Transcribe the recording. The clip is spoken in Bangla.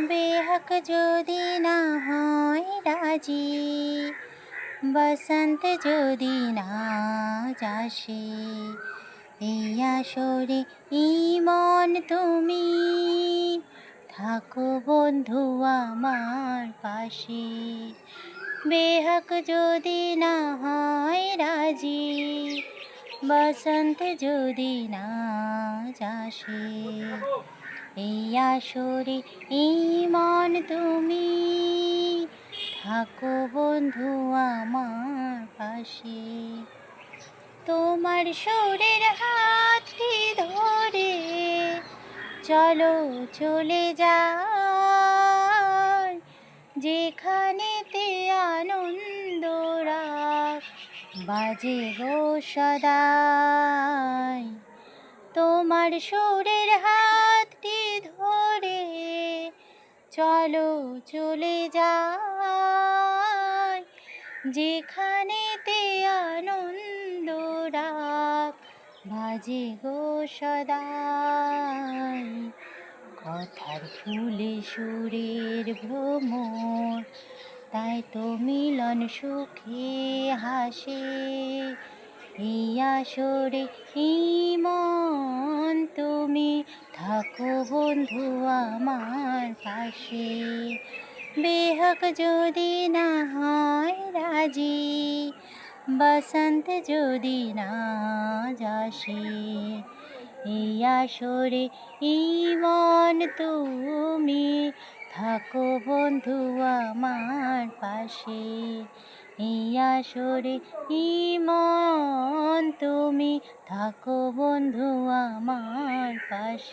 বেহক যদি না হয় রাজি, বসন্ত যদি না যাসে, এই আসরে ইমন তুমি, থাকো বন্ধু আমার পাশে। বেহক যদি না হয় রাজি, বসন্ত যদি না যাসে এই আসরে ইমন তুমি। থাকো বন্ধু আমার পাশে। তোমার সুরের হাতটি ধরে চলো, চলে যাই। যেখানেতে আনন্দ রাগ বাজে গো সদাই। তোমার সুরের ধরে চলো চলে যাই। যেখানেতে আনন্দ রাগ বাজে গো সদাই। কথার ফুলে সুরের ভ্রমর, তাই তো মিলন সুখে হাসে। এই আসরে ইমন তুমি থাকো বন্ধু আমার পাশে। বেহক যদি না হয় রাজি, বসন্ত যদি না যাসে। এই আসরে ইমন তুমি, থাকো বন্ধু আমার পাশে। এই আসরে ইমন তুমি, থাকো বন্ধু আমার পাশে।